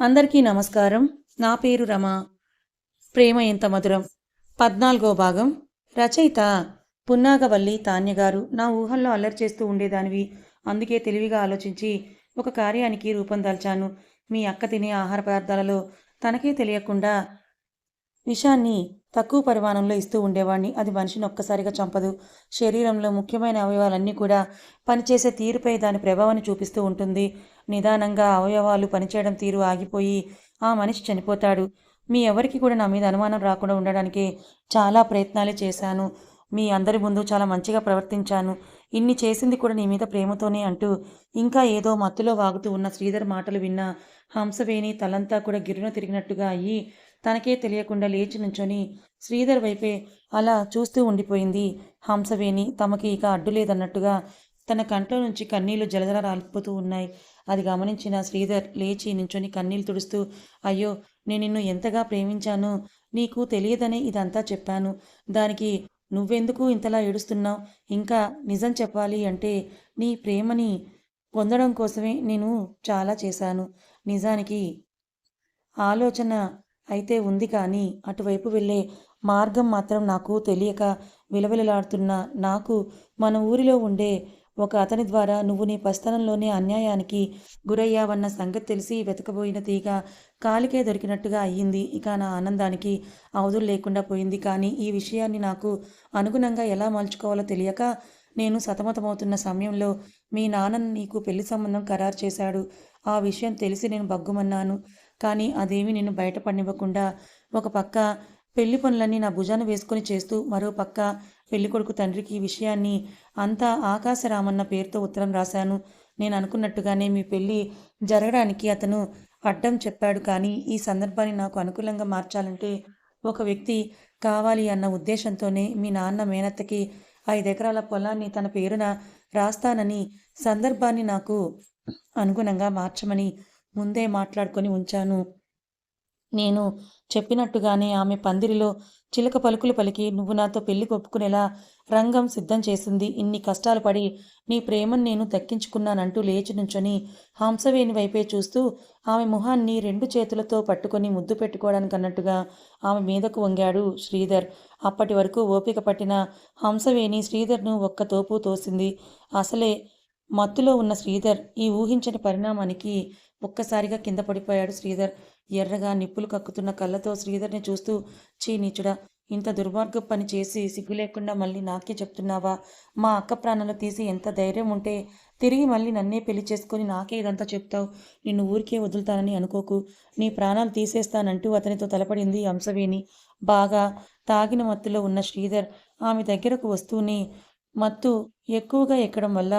అందరికీ నమస్కారం. నా పేరు రమ. ప్రేమ ఎంత మధురం. పద్నాలుగో భాగం. రచయిత పున్నాగవల్లి తాన్యగారు నా ఊహల్లో అల్లరి చేస్తూ ఉండేదానివి. అందుకే తెలివిగా ఆలోచించి ఒక కార్యానికి రూపం దాల్చాను. మీ అక్క తినే ఆహార పదార్థాలలో తనకే తెలియకుండా విషాన్ని తక్కువ పరిమాణంలో ఇస్తూ ఉండేవాడిని. అది మనిషిని ఒక్కసారిగా చంపదు. శరీరంలో ముఖ్యమైన అవయవాలన్నీ కూడా పనిచేసే తీరుపై దాని ప్రభావాన్ని చూపిస్తూ ఉంటుంది. నిదానంగా అవయవాలు పనిచేయడం తీరు ఆగిపోయి ఆ మనిషి చనిపోతాడు. మీ ఎవరికి కూడా నా మీద అనుమానం రాకుండా ఉండడానికి చాలా ప్రయత్నాలే చేశాను. మీ అందరి ముందు చాలా మంచిగా ప్రవర్తించాను. ఇన్ని చేసింది కూడా నీ మీద ప్రేమతోనే అంటూ ఇంకా ఏదో మత్తులో వాగుతూ ఉన్న శ్రీధర్ మాటలు విన్న హంసవేణి తలంతా కూడా గిరున తిరిగినట్టుగా అయ్యి తనకే తెలియకుండా లేచి నుంచొని శ్రీధర్ వైపే అలా చూస్తూ ఉండిపోయింది. హంసవేణి తమకి ఇక అడ్డు లేదన్నట్టుగా తన కంట్లో నుంచి కన్నీళ్ళు జలజల రాలిపోతూ ఉన్నాయి. అది గమనించిన శ్రీధర్ లేచి నించొని కన్నీళ్ళు తుడుస్తూ అయ్యో నేను నిన్ను ఎంతగా ప్రేమించాను నీకు తెలియదనే ఇదంతా చెప్పాను. దానికి నువ్వెందుకు ఇంతలా ఏడుస్తున్నావు? ఇంకా నిజం చెప్పాలి అంటే నీ ప్రేమని పొందడం కోసమే నేను చాలా చేశాను. నిజానికి ఆలోచన అయితే ఉంది కానీ అటువైపు వెళ్ళే మార్గం మాత్రం నాకు తెలియక విలవిలలాడుతున్న నాకు మన ఊరిలో ఉండే ఒక అతని ద్వారా నువ్వు నీ పస్తనంలోనే అన్యాయానికి గురయ్యావన్న సంగతి తెలిసి వెతకబోయిన తీగ కాలికే దొరికినట్టుగా అయ్యింది. ఇక నా ఆనందానికి అవధులు లేకుండా పోయింది. కానీ ఈ విషయాన్ని నాకు అనుగుణంగా ఎలా మలుచుకోవాలో తెలియక నేను సతమతమవుతున్న సమయంలో మీ నాన్న నీకు పెళ్ళి సంబంధం ఖరారు చేశాడు. ఆ విషయం తెలిసి నేను బగ్గుమన్నాను కానీ అదేమీ నేను బయటపడినివ్వకుండా ఒక పక్క పెళ్ళి పనులన్నీ నా భుజాన వేసుకొని చేస్తూ మరో పక్క పెళ్ళికొడుకు తండ్రికి ఈ విషయాన్ని అంతా ఆకాశరామన్న పేరుతో ఉత్తరం రాశాను. నేను అనుకున్నట్టుగానే మీ పెళ్ళి జరగడానికి అతను అడ్డం చెప్పాడు కానీ ఈ సందర్భాన్ని నాకు అనుకూలంగా మార్చాలంటే ఒక వ్యక్తి కావాలి అన్న ఉద్దేశంతోనే మీ నాన్న మేనత్తకి ఐదెకరాల పొలాన్ని తన పేరున రాస్తానని సందర్భాన్ని నాకు అనుగుణంగా మార్చమని ముందే మాట్లాడుకొని ఉంచాను. నేను చెప్పినట్టుగానే ఆమె పందిరిలో చిలక పలుకులు పలికి నువ్వు నాతో పెళ్ళి ఒప్పుకునేలా రంగం సిద్ధం చేసింది. ఇన్ని కష్టాలు పడి నీ ప్రేమను నేను దక్కించుకున్నానంటూ లేచి నుంచొని హంసవేణి వైపే చూస్తూ ఆమె ముఖాన్ని రెండు చేతులతో పట్టుకొని ముద్దు పెట్టుకోవడానికి అన్నట్టుగా ఆమె మీదకు వంగాడు శ్రీధర్. అప్పటి వరకు ఓపిక పట్టిన హంసవేణి శ్రీధర్ను ఒక్క తోపు తోసింది. అసలే మత్తులో ఉన్న శ్రీధర్ ఈ ఊహించని పరిణామానికి ఒక్కసారిగా కింద పడిపోయాడు శ్రీధర్. ఎర్రగా నిప్పులు కక్కుతున్న కళ్ళతో శ్రీధర్ని చూస్తూ చీ నీచుడా ఇంత దుర్మార్గ పని చేసి సిగ్గు లేకుండా మళ్ళీ నాకే చెప్తున్నావా? మా అక్క ప్రాణాలు తీసి ఎంత ధైర్యం ఉంటే తిరిగి మళ్ళీ నన్నే పెళ్ళి చేసుకొని నాకే ఇదంతా చెప్తావు. నిన్ను ఊరికే వదులుతానని అనుకోకు. నీ ప్రాణాలు తీసేస్తానంటూ అతనితో తలపడింది అంశవేణి బాగా తాగిన మత్తులో ఉన్న శ్రీధర్ ఆమె దగ్గరకు వస్తూనే మత్తు ఎక్కువగా ఎక్కడం వల్ల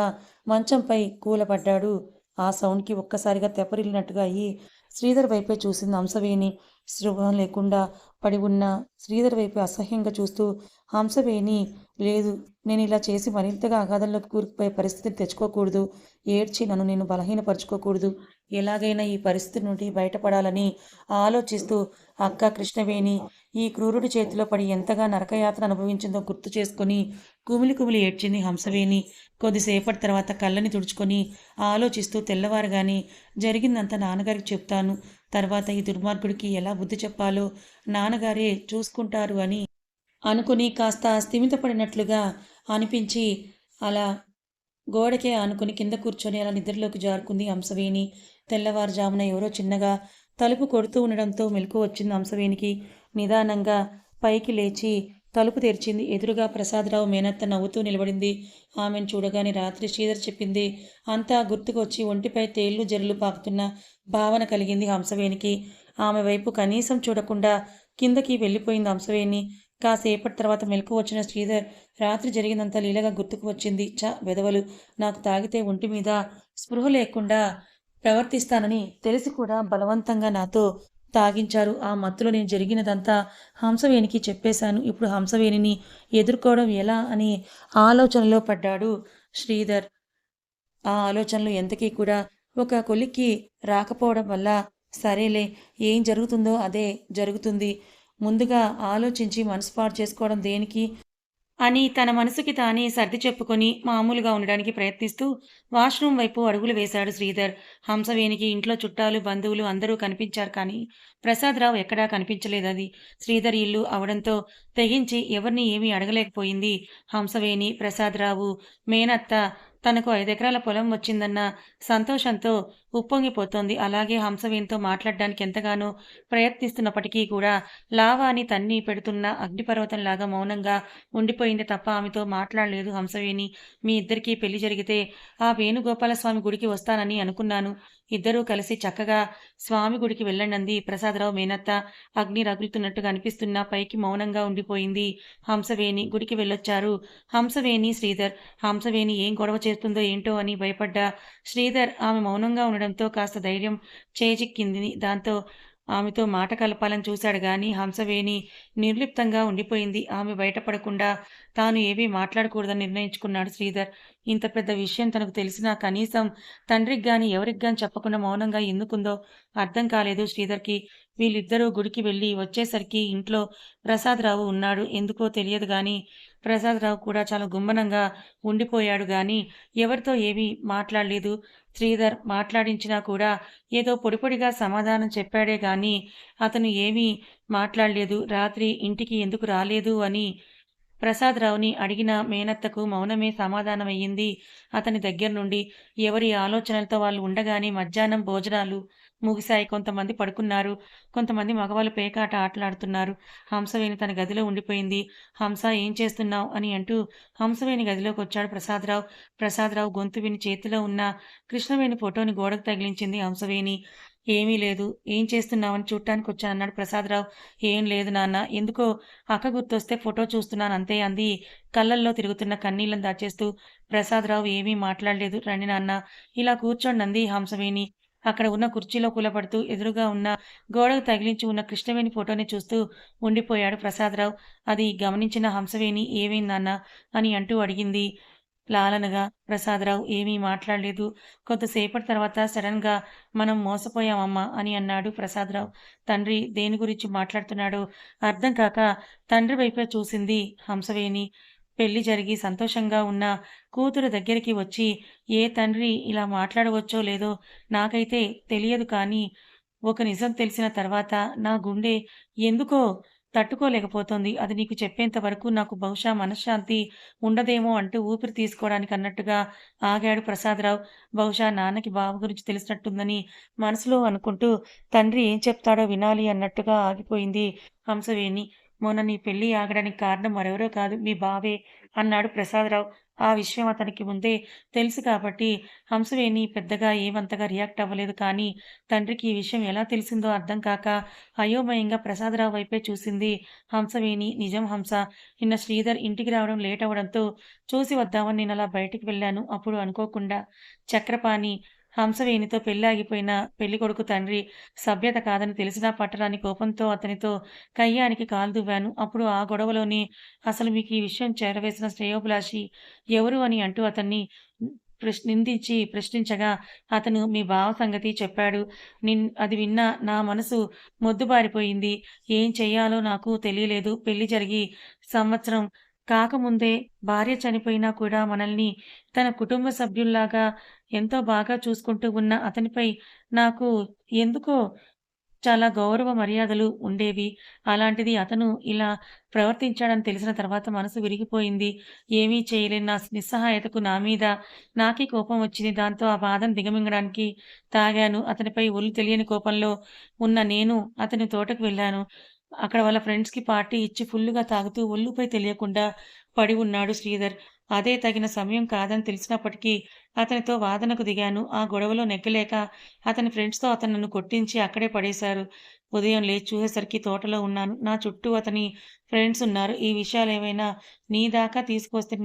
మంచంపై కూలపడ్డాడు. ఆ సౌండ్కి ఒక్కసారిగా తెప్పరిల్లినట్టుగా అయ్యి శ్రీధర్ వైపే చూసింది హంసవేణి. శృభం లేకుండా పడి ఉన్న శ్రీధర్ వైపు అసహ్యంగా చూస్తూ హంసవేణి లేదు నేను ఇలా చేసి మరింతగా అగాధంలోకి కూరుకుపోయే పరిస్థితిని తెచ్చుకోకూడదు. ఏడ్చి నన్ను నేను బలహీనపరుచుకోకూడదు. ఎలాగైనా ఈ పరిస్థితి నుండి బయటపడాలని ఆలోచిస్తూ అక్క కృష్ణవేణి ఈ క్రూరుడి చేతిలో పడి ఎంతగా నరకయాత్ర అనుభవించిందో గుర్తు చేసుకొని కుమిలి కుమిలి ఏడ్చింది హంసవేణి. కొద్దిసేపటి తర్వాత కళ్ళని తుడుచుకొని ఆలోచిస్తూ తెల్లవారుగాని జరిగిందంతా నాన్నగారికి చెప్తాను. తర్వాత ఈ దుర్మార్గుడికి ఎలా బుద్ధి చెప్పాలో నాన్నగారే చూసుకుంటారు అని అనుకుని కాస్త స్థిమితపడినట్లుగా అనిపించి అలా గోడకే ఆనుకుని కింద కూర్చొని అలా నిద్రలోకి జారుకుంది హంసవేణి. తెల్లవారుజామున ఎవరో చిన్నగా తలుపు కొడుతూ ఉండడంతో మెలకు వచ్చింది హంసవేణికి. నిదానంగా పైకి లేచి తలుపు తెరిచింది. ఎదురుగా ప్రసాదరావు మేనత్త నవ్వుతూ నిలబడింది. ఆమెను చూడగానే రాత్రి శ్రీధర్ చెప్పింది అంతా గుర్తుకొచ్చి ఒంటిపై తేళ్ళు జరులు పాకుతున్న భావన కలిగింది హంసవేణికి. ఆమె వైపు కనీసం చూడకుండా కిందకి వెళ్ళిపోయింది హంసవేణి. కాసేపటి తర్వాత మెలకు వచ్చిన శ్రీధర్ రాత్రి జరిగినంత లీలగా గుర్తుకు వచ్చింది. చ బెదవలు నాకు తాగితే ఒంటి మీద స్పృహ లేకుండా ప్రవర్తిస్తానని తెలిసి కూడా బలవంతంగా నాతో తాగించారు. ఆ మత్తులో నేను జరిగినదంతా హంసవేణికి చెప్పేశాను. ఇప్పుడు హంసవేణిని ఎదుర్కోవడం ఎలా అని ఆలోచనలో పడ్డాడు శ్రీధర్. ఆ ఆలోచనలు ఎంతకీ కూడా ఒక కొలిక్కి రాకపోవడం వల్ల సరేలే ఏం జరుగుతుందో అదే జరుగుతుంది. ముందుగా ఆలోచించి మనసు పాడు చేసుకోవడం దేనికి? అని తన మనసుకి తానే సర్ది చెప్పుకొని మామూలుగా ఉండడానికి ప్రయత్నిస్తూ వాష్రూమ్ వైపు అడుగులు వేశాడు శ్రీధర్. హంసవేణికి ఇంట్లో చుట్టాలు బంధువులు అందరూ కనిపించారు కానీ ప్రసాదరావు ఎక్కడా కనిపించలేదు అది. శ్రీధర్ ఇల్లు అవడంతో తెగించి ఎవరిని ఏమీ అడగలేకపోయింది. హంసవేణి ప్రసాదరావు మేనత్త తనకు ఐదెకరాల పొలం వచ్చిందన్న సంతోషంతో ఉప్పొంగిపోతోంది. అలాగే హంసవీన్తో మాట్లాడడానికి ఎంతగానో ప్రయత్నిస్తున్నప్పటికీ కూడా లావాని తన్ని పెడుతున్న అగ్నిపర్వతంలాగా మౌనంగా ఉండిపోయింది తప్ప ఆమెతో మాట్లాడలేదు హంసవేణి. మీ ఇద్దరికీ పెళ్ళి జరిగితే ఆ వేణుగోపాలస్వామి గుడికి వస్తానని అనుకున్నాను. ఇద్దరూ కలిసి చక్కగా స్వామి గుడికి వెళ్ళండి ప్రసాదరావు మేనత్త అగ్ని రగులుతున్నట్టుగా అనిపిస్తున్న పైకి మౌనంగా ఉండిపోయింది. హంసవేణి గుడికి వెళ్ళొచ్చారు. హంసవేణి శ్రీధర్ హంసవేణి ఏం గొడవ చేస్తుందో ఏంటో అని భయపడ్డా. శ్రీధర్ ఆమె మౌనంగా ఉండడంతో కాస్త ధైర్యం చేజిక్కింది. దాంతో ఆమెతో మాట కలపాలని చూశాడు గాని హంసవేణి నిర్లిప్తంగా ఉండిపోయింది. ఆమె బయటపడకుండా తాను ఏవీ మాట్లాడకూడదని నిర్ణయించుకున్నాడు శ్రీధర్. ఇంత పెద్ద విషయం తనకు తెలిసినా కనీసం తండ్రికి గాని ఎవరికి గాని చెప్పకుండా మౌనంగా ఎందుకుందో అర్థం కాలేదు శ్రీధర్కి. వీళ్ళిద్దరూ గుడికి వెళ్ళి వచ్చేసరికి ఇంట్లో ప్రసాదరావు ఉన్నాడు. ఎందుకో తెలియదు గాని ప్రసాదరావు కూడా చాలా గుమ్మనంగా ఉండిపోయాడు గాని ఎవరితో ఏమీ మాట్లాడలేదు. శ్రీధర్ మాట్లాడించినా కూడా ఏదో పొడిపొడిగా సమాధానం చెప్పాడే గాని అతను ఏమీ మాట్లాడలేదు. రాత్రి ఇంటికి ఎందుకు రాలేదు అని ప్రసాదరావుని అడిగిన మేనత్తకు మౌనమే సమాధానమయ్యింది. అతని దగ్గర నుండి ఎవరి ఆలోచనలతో వాళ్ళు ఉండగానే మధ్యాహ్నం భోజనాలు ముగిశాయి. కొంతమంది పడుకున్నారు. కొంతమంది మగవాళ్ళు పేకాట ఆటలాడుతున్నారు. హంసవేణి తన గదిలో ఉండిపోయింది. హంస ఏం చేస్తున్నావు? అని అంటూ హంసవేణి గదిలోకి వచ్చాడు ప్రసాదరావు. ప్రసాదరావు గొంతు విని చేతిలో ఉన్న కృష్ణవేణి ఫోటోని గోడకు తగిలించింది హంసవేణి. ఏమీ లేదు. ఏం చేస్తున్నావని చూడటానికి వచ్చాను అన్నాడు ప్రసాదరావు. ఏం లేదు నాన్న. ఎందుకో అక్క గుర్తొస్తే ఫోటో చూస్తున్నాను అంతే అంది. కళ్ళల్లో తిరుగుతున్న కన్నీళ్ళని దాచేస్తూ ప్రసాదరావు ఏమీ మాట్లాడలేదు. రండి నాన్న. ఇలా కూర్చోండి అంది హంసవేణి. అక్కడ ఉన్న కుర్చీలో కూలపడుతూ ఎదురుగా ఉన్న గోడకు తగిలించి ఉన్న కృష్ణవేణి ఫోటోని చూస్తూ ఉండిపోయాడు ప్రసాదరావు. అది గమనించిన హంసవేణి ఏమైందన్న అని అంటూ అడిగింది లాలనగా. ప్రసాదరావు ఏమీ మాట్లాడలేదు. కొంతసేపటి తర్వాత సడన్గా మనం మోసపోయామమ్మా అని అన్నాడు ప్రసాదరావు. తండ్రి దేని గురించి మాట్లాడుతున్నాడో? అర్థం కాక తండ్రి వైపే చూసింది హంసవేణి. పెళ్ళి జరిగి సంతోషంగా ఉన్న కూతురు దగ్గరికి వచ్చి ఏ తండ్రి ఇలా మాట్లాడవచ్చో లేదో నాకైతే తెలియదు కానీ ఒక నిజం తెలిసిన తర్వాత నా గుండె ఎందుకో తట్టుకోలేకపోతోంది. అది నీకు చెప్పేంత వరకు నాకు బహుశా మనశ్శాంతి ఉండదేమో అంటూ ఊపిరి తీసుకోవడానికి అన్నట్టుగా ఆగాడు ప్రసాదరావు. బహుశా నాన్నకి బావ గురించి తెలిసినట్టుందని మనసులో అనుకుంటూ తండ్రి ఏం చెప్తాడో వినాలి అన్నట్టుగా ఆగిపోయింది హంసవేణి. మొన్న నీ పెళ్ళి ఆగడానికి కారణం మరెవరో కాదు మీ బావే అన్నాడు ప్రసాదరావు. ఆ విషయం అతనికి ముందే తెలుసు కాబట్టి హంసవేణి పెద్దగా ఏమంతగా రియాక్ట్ అవ్వలేదు కానీ తండ్రికి ఈ విషయం ఎలా తెలిసిందో అర్థం కాక అయోమయంగా ప్రసాదరావు వైపే చూసింది హంసవేణి. నిజం హంస నిన్న శ్రీధర్ ఇంటికి రావడం లేట్ అవడంతో చూసి వద్దామని నేను అలా బయటికి వెళ్ళాను అప్పుడు అనుకోకుండా. చక్రపాణి హంసవేణితో పెళ్ళాగిపోయిన పెళ్ళికొడుకు తండ్రి సభ్యత కాదని తెలిసినా పట్టరాని కోపంతో అతనితో కయ్యానికి కాలు దువ్వాను. అప్పుడు ఆ గొడవలోనే అసలు మీకు ఈ విషయం చేరవేసిన శ్రేయోభిలాషి ఎవరు? అని అంటూ అతన్ని నిందించి ప్రశ్నించగా అతను మీ భావ సంగతి చెప్పాడు. నిన్ అది విన్నా నా మనసు మొద్దుబారిపోయింది. ఏం చెయ్యాలో నాకు తెలియలేదు. పెళ్ళి జరిగి సంవత్సరం కాకముందే భార్య చనిపోయినా కూడా మనల్ని తన కుటుంబ సభ్యుల్లాగా ఎంతో బాగా చూసుకుంటూ ఉన్న అతనిపై నాకు ఎందుకో చాలా గౌరవ మర్యాదలు ఉండేవి. అలాంటిది అతను ఇలా ప్రవర్తించాడని తెలిసిన తర్వాత మనసు విరిగిపోయింది. ఏమీ చేయలేని నా నిస్సహాయతకు నా మీద నాకే కోపం వచ్చింది. దాంతో ఆ బాధను దిగమింగడానికి తాగాను. అతనిపై ఒళ్ళు తెలియని కోపంలో ఉన్న నేను అతని తోటకు వెళ్ళాను. అక్కడ వాళ్ళ ఫ్రెండ్స్కి పార్టీ ఇచ్చి ఫుల్లుగా తాగుతూ ఒళ్ళుపై తెలియకుండా పడి ఉన్నాడు శ్రీధర్. అదే తగిన సమయం కాదని తెలిసినప్పటికీ అతనితో వాదనకు దిగాను. ఆ గొడవలో నెగ్గలేక అతని ఫ్రెండ్స్తో అతను నన్ను కొట్టించి అక్కడే పడేశారు. ఉదయం లేచి చూసేసరికి తోటలో ఉన్నాను. నా చుట్టూ అతని ఫ్రెండ్స్ ఉన్నారు. ఈ విషయాలు ఏమైనా నీ దాకా తీసుకొస్తే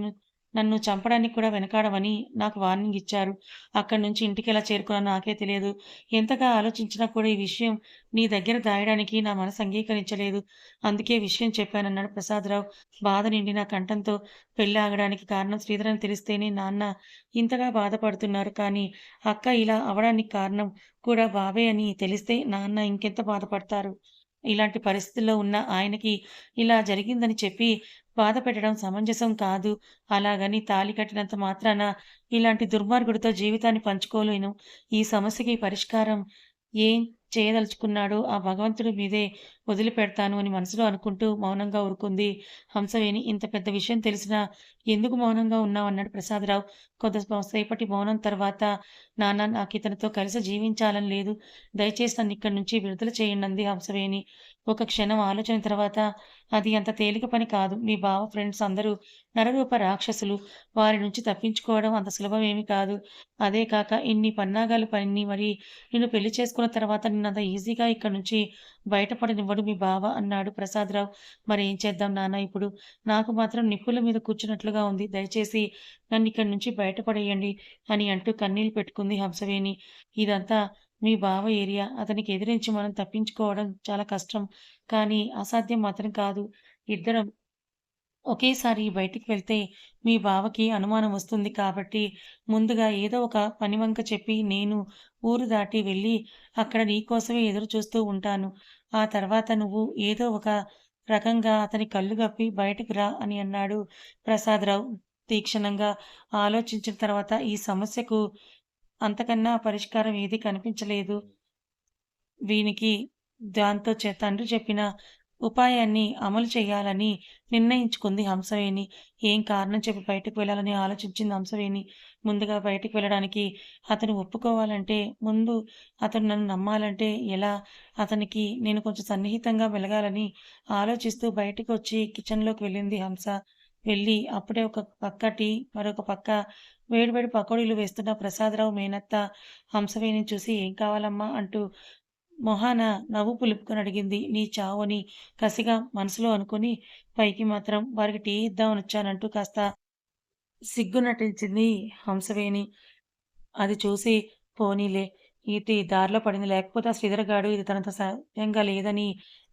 నన్ను చంపడానికి కూడా వెనకాడమని నాకు వార్నింగ్ ఇచ్చారు. అక్కడి నుంచి ఇంటికి ఎలా చేరుకున్నా నాకే తెలియదు. ఎంతగా ఆలోచించినా కూడా ఈ విషయం నీ దగ్గర దాయడానికి నా మనసు అంగీకరించలేదు. అందుకే విషయం చెప్పానన్నాడు ప్రసాదరావు. బాధ నిండిన కంఠంతో పెళ్ళి ఆగడానికి కారణం శ్రీధరని తెలిస్తేనే నాన్న ఇంతగా బాధపడుతున్నారు. కానీ అక్క ఇలా అవడానికి కారణం కూడా బాబే అని తెలిస్తే నాన్న ఇంకెంత బాధపడతారు? ఇలాంటి పరిస్థితుల్లో ఉన్న ఆయనకి ఇలా జరిగిందని చెప్పి బాధ పెట్టడం సమంజసం కాదు. అలాగని తాళి కట్టినంత మాత్రాన ఇలాంటి దుర్మార్గుడితో జీవితాన్ని పంచుకోలేను. ఈ సమస్యకి పరిష్కారం ఏం చేయదలుచుకున్నాడో ఆ భగవంతుడి మీదే వదిలిపెడతాను అని మనసులో అనుకుంటూ మౌనంగా ఊరుకుంది హంసవేణి. ఇంత పెద్ద విషయం తెలిసినా ఎందుకు మౌనంగా ఉన్నావు? అన్నాడు ప్రసాదరావు. కొద్ది సేపటి మౌనం తర్వాత నాన్న నాకితనితో కలిసి జీవించాలని లేదు. దయచేసి నన్నిక్కడి నుంచి విడుదల చేయండి అంది హంసవేణి. ఒక క్షణం ఆలోచన తర్వాత అది అంత తేలిక పని కాదు. మీ బావ ఫ్రెండ్స్ అందరూ నరరూప రాక్షసులు. వారి నుంచి తప్పించుకోవడం అంత సులభమేమి కాదు. అదే కాక ఇన్ని పన్నాగాలు పని మరి నిన్ను పెళ్ళి చేసుకున్న తర్వాత ఉన్నంత ఈజీగా ఇక్కడి నుంచి బయటపడనివ్వడు మీ బావ అన్నాడు ప్రసాదరావు. ఏం చేద్దాం నాన్న ఇప్పుడు? నాకు మాత్రం నిప్పుల మీద కూర్చున్నట్లుగా ఉంది. దయచేసి నన్ను ఇక్కడి నుంచి బయటపడేయండి అని అంటూ కన్నీళ్ళు పెట్టుకుంది హంసవేణి. ఇదంతా మీ బావ ఏరియా. అతనికి ఎదిరించి మనం తప్పించుకోవడం చాలా కష్టం. కానీ అసాధ్యం మాత్రం కాదు. ఇద్దరం ఒకేసారి బయటికి వెళ్తే మీ బావకి అనుమానం వస్తుంది కాబట్టి ముందుగా ఏదో ఒక పనివంక చెప్పి నేను ఊరు దాటి వెళ్ళి అక్కడ నీకోసమే ఎదురు చూస్తూ ఉంటాను. ఆ తర్వాత నువ్వు ఏదో ఒక రకంగా అతని కళ్ళు గప్పి బయటకు రా అని అన్నాడు ప్రసాదరావు తీక్షణంగా. ఆలోచించిన తర్వాత ఈ సమస్యకు అంతకన్నా పరిష్కారం ఏదీ కనిపించలేదు వీనికి. దాంతో చె తండ్రి చెప్పిన ఉపాయాన్ని అమలు చేయాలని నిర్ణయించుకుంది హంసవేణి. ఏం కారణం చెప్పి బయటకు వెళ్ళాలని ఆలోచించింది హంసవేణి. ముందుగా బయటికి వెళ్ళడానికి అతను ఒప్పుకోవాలంటే, ముందు అతను నన్ను నమ్మాలంటే ఎలా? అతనికి నేను కొంచెం సన్నిహితంగా మెలగాలని ఆలోచిస్తూ బయటకు వచ్చి కిచెన్‌లోకి వెళ్ళింది హంస. వెళ్ళి అప్పుడే ఒక పక్క టీ, మరొక పక్క వేడి వేడి పకోడీలు వేస్తున్న ప్రసాదరావు మేనత్త హంసవేణిని చూసి ఏం కావాలమ్మా? అంటూ మొహాన నవ్వు పులుపుకొని అడిగింది. నీ చావు అని కసిగా మనసులో అనుకుని, పైకి మాత్రం వారికి టీ ఇద్దామని వచ్చానంటూ కాస్త సిగ్గు నటించింది హంసవేణి. అది చూసి పోనీలే ఇది దారిలో పడింది. లేకపోతే ఆ శ్రీధర్ గాడు ఇది తనతో సత్యంగా లేదని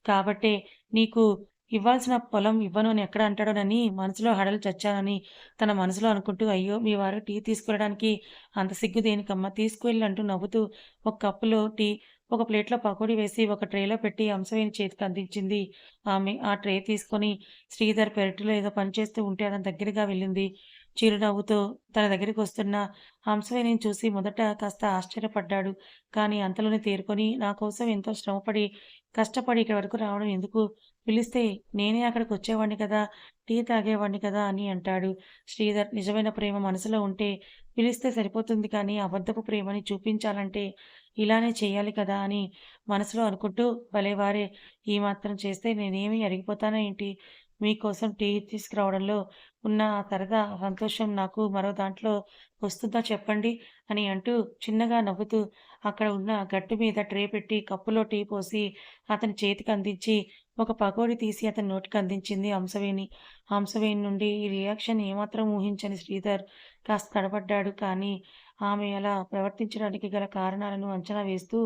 కాబట్టే నీకు ఇవ్వాల్సిన పొలం ఇవ్వను అని ఎక్కడ అంటాడోనని మనసులో హడలు చచ్చానని తన మనసులో అనుకుంటూ అయ్యో! మీ వారు టీ తీసుకెళ్ళడానికి అంత సిగ్గు దేనికమ్మా? తీసుకువెళ్ళు అంటూ నవ్వుతూ ఒక కప్పులో టీ, ఒక ప్లేట్‌లో పకోడీ వేసి ఒక ట్రేలో పెట్టి హంసవేణి చేతికి అందించింది ఆమె. ఆ ట్రే తీసుకొని శ్రీధర్ పెరటిలో ఏదో పని చేస్తూ ఉంటే అతని దగ్గరగా వెళ్ళింది. చిరునవ్వుతో తన దగ్గరికి వస్తున్న హంసవేణిని చూసి మొదట కాస్త ఆశ్చర్యపడ్డాడు. కానీ అంతలోనే తేరుకొని నా కోసం ఎంతో శ్రమపడి, కష్టపడి ఇక్కడి వరకు రావడం ఎందుకు? పిలిస్తే నేనే అక్కడికి వచ్చేవాడిని కదా! టీ తాగేవాడిని కదా! అని అంటాడు శ్రీధర్. నిజమైన ప్రేమ మనసులో ఉంటే పిలిస్తే సరిపోతుంది కానీ అబద్ధపు ప్రేమని చూపించాలంటే ఇలానే చేయాలి కదా! అని మనసులో అనుకుంటూ భలేవారే! ఈ మాత్రం చేస్తే నేనేమి అరిగిపోతానా ఏంటి? మీకోసం టీ తీసుకురావడంలో ఉన్న ఆ సరదా, సంతోషం నాకు మరో దాంట్లో వస్తుందా చెప్పండి? అని అంటూ చిన్నగా నవ్వుతూ అక్కడ ఉన్న గట్టు మీద ట్రే పెట్టి కప్పులో టీ పోసి అతని చేతికి అందించి ఒక పకోడీ తీసి అతని నోటికి అందించింది హంసవేణి. హంసవేణి నుండి ఈ రియాక్షన్ ఏమాత్రం ఊహించని శ్రీధర్ కాస్త తడబడ్డాడు. కానీ ఆమె అలా ప్రవర్తించడానికి గల కారణాలను అంచనా వేస్తూ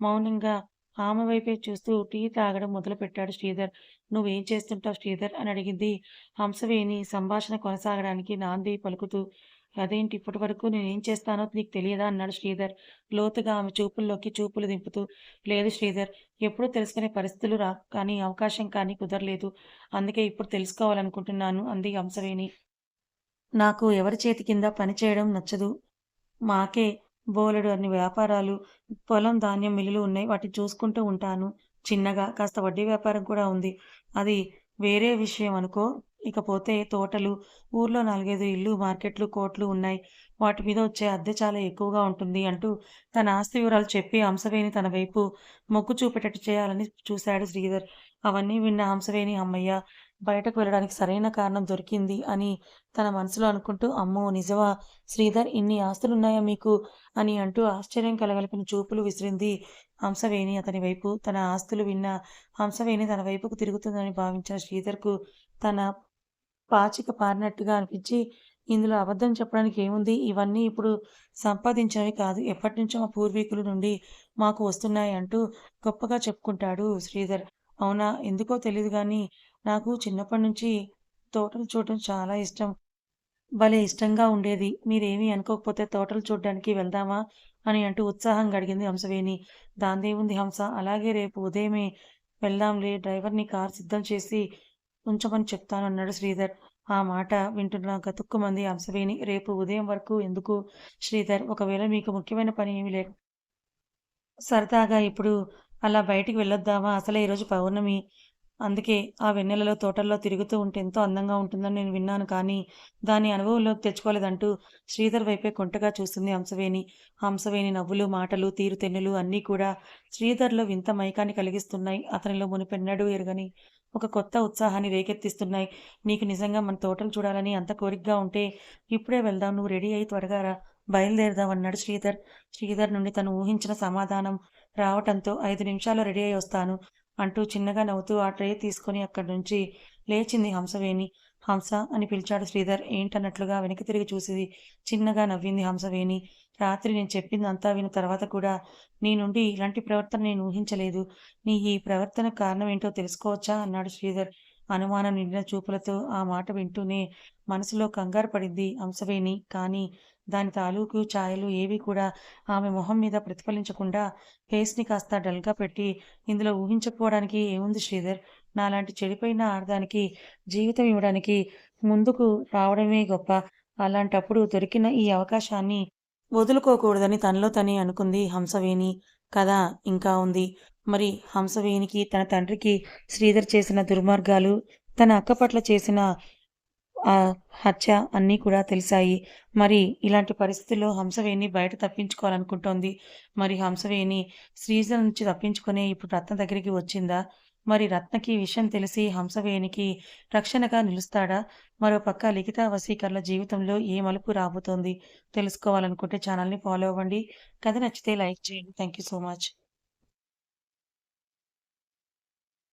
మౌనంగా ఆమె వైపే చూస్తూ టీ తాగడం మొదలుపెట్టాడు శ్రీధర్. నువ్వేం చేస్తుంటావు శ్రీధర్? అని అడిగింది హంసవేణి సంభాషణ కొనసాగడానికి నాంది పలుకుతూ. అదేంటి ఇప్పటివరకు నేనేం చేస్తానో నీకు తెలియదా? అన్నాడు శ్రీధర్ లోతుగా ఆమె చూపుల్లోకి చూపులు దింపుతూ. లేదు శ్రీధర్. ఎప్పుడూ తెలుసుకునే పరిస్థితులు రా కానీ అవకాశం కానీ కుదరలేదు. అందుకే ఇప్పుడు తెలుసుకోవాలనుకుంటున్నాను అంది హంసవేణి. నాకు ఎవరి చేతి కింద పని చేయడం నచ్చదు. మాకే బోలెడు అన్ని వ్యాపారాలు, పొలం ధాన్యం మిల్లులు ఉన్నాయి. వాటిని చూసుకుంటూ ఉంటాను. చిన్నగా కాస్త వడ్డీ వ్యాపారం కూడా ఉంది. అది వేరే విషయం అనుకో. ఇకపోతే తోటలు, ఊర్లో నాలుగైదు ఇల్లు మార్కెట్లు, కోట్లు ఉన్నాయి. వాటి మీద వచ్చే అద్దె చాలా ఎక్కువగా ఉంటుంది అంటూ తన ఆస్తి వివరాలు చెప్పి హంసవేణి తన వైపు మొగ్గు చూపేటట్టు చేయాలని చూశాడు శ్రీధర్. అవన్నీ విన్న హంసవేణి అమ్మయ్య బయటకు వెళ్ళడానికి సరైన కారణం దొరికింది అని తన మనసులో అనుకుంటూ అమ్మో! నిజమా? శ్రీధర్ ఇన్ని ఆస్తులున్నాయా మీకు? అని అంటూ ఆశ్చర్యం కలగలిపిన చూపులు విసిరింది హంసవేణి అతని వైపు. తన ఆస్తులు విన్న హంసవేణి తన వైపుకు తిరుగుతుందని భావించిన శ్రీధర్‌కు తన పాచిక పారినట్టుగా అనిపించి ఇందులో అబద్ధం చెప్పడానికి ఏముంది? ఇవన్నీ ఇప్పుడు సంపాదించినవి కాదు. ఎప్పటినుంచో మా పూర్వీకుల నుండి మాకు వస్తున్నాయి అంటూ గొప్పగా చెప్పుకుంటాడు శ్రీధర్. అవునా? ఎందుకో తెలియదు కానీ నాకు చిన్నప్పటి నుంచి తోటలు చూడటం చాలా ఇష్టం. భలే ఇష్టంగా ఉండేది. మీరేమీ అనుకోకపోతే తోటలు చూడడానికి వెళ్దామా? అని అంటూ ఉత్సాహంగా అడిగింది హంసవేణి. దాందేముంది హంస. అలాగే రేపు ఉదయమే వెళ్దాంలే డ్రైవర్ని కార్ సిద్ధం చేసి ఉంచమని చెప్తాను అన్నాడు శ్రీధర్ ఆ మాట వింటున్న గతుక్కుమంది హంసవేణి రేపు ఉదయం వరకు ఎందుకు శ్రీధర్ ఒకవేళ మీకు ముఖ్యమైన పని ఏమీ లేదు సరదాగా ఇప్పుడు అలా బయటికి వెళ్ళొద్దామా అసలే ఈరోజు పౌర్ణమి అందుకే ఆ వెన్నెలలో తోటల్లో తిరుగుతూ ఉంటే ఎంతో అందంగా ఉంటుందని నేను విన్నాను. కానీ దాని అనుభవంలోకి తెచ్చుకోలేదంటూ శ్రీధర్ వైపే కొంటగా చూస్తుంది హంసవేణి. హంసవేణి నవ్వులు మాటలు తీరుతెన్నులు అన్నీ కూడా శ్రీధర్లో వింత మైకాన్ని కలిగిస్తున్నాయి. అతనిలో మునిపెన్నడూ ఎరగని ఒక కొత్త ఉత్సాహాన్ని రేకెత్తిస్తున్నాయి. నీకు నిజంగా మన తోటలు చూడాలని అంత కోరికగా ఉంటే ఇప్పుడే వెళ్దాం. నువ్వు రెడీ అయి త్వరగా రా. బయలుదేరదాం అన్నాడు శ్రీధర్. శ్రీధర్ నుండి తను ఊహించిన సమాధానం రావటంతో ఐదు నిమిషాల్లో రెడీ అయి వస్తాను. అంటూ చిన్నగా నవ్వుతూ ఆ ట్రే తీసుకొని అక్కడి నుంచి లేచింది హంసవేణి. హంస అని పిలిచాడు శ్రీధర్. ఏంటన్నట్లుగా వెనక్కి తిరిగి చూసింది చిన్నగా నవ్వింది హంసవేణి. రాత్రి నేను చెప్పిందంతా విన్న తర్వాత కూడా నీ నుండి ఇలాంటి ప్రవర్తన నేను ఊహించలేదు. నీ ఈ ప్రవర్తన కారణం ఏంటో తెలుసుకోవచ్చా? అన్నాడు శ్రీధర్ అనుమానం నిండిన చూపులతో ఆ మాట వింటూనే మనసులో కంగారు పడింది హంసవేణి. కానీ దాని తాలూకు ఛాయలు ఏవి కూడా ఆమె మొహం మీద ప్రతిఫలించకుండా ఫేస్ని కాస్త డల్గా పెట్టి ఇందులో ఊహించకపోవడానికి ఏముంది శ్రీధర్? నాలాంటి చెడిపోయిన ఆడదానికి జీవితం ఇవ్వడానికి ముందుకు రావడమే గొప్ప. అలాంటప్పుడు దొరికిన ఈ అవకాశాన్ని వదులుకోకూడదని తనలో తనే అనుకుంది హంసవేణి. కథ ఇంకా ఉంది. మరి హంసవేణికి తన తండ్రికి శ్రీధర్ చేసిన దుర్మార్గాలు తన అక్క పట్ల చేసిన హత్య అన్నీ కూడా తెలిసాయి. మరి ఇలాంటి పరిస్థితుల్లో హంసవేణి బయట తప్పించుకోవాలనుకుంటోంది. మరి హంసవేణి శ్రీజ నుంచి తప్పించుకునే ఇప్పుడు రత్న దగ్గరికి వచ్చిందా? మరి రత్నకి విషయం తెలిసి హంసవేణికి రక్షణగా నిలుస్తాడా? మరోపక్క లిఖిత వసీకరణ జీవితంలో ఏ మలుపు రాబోతోంది? తెలుసుకోవాలనుకుంటే ఛానల్ని ఫాలో అవ్వండి. కథ నచ్చితే లైక్ చేయండి. Thank you so much.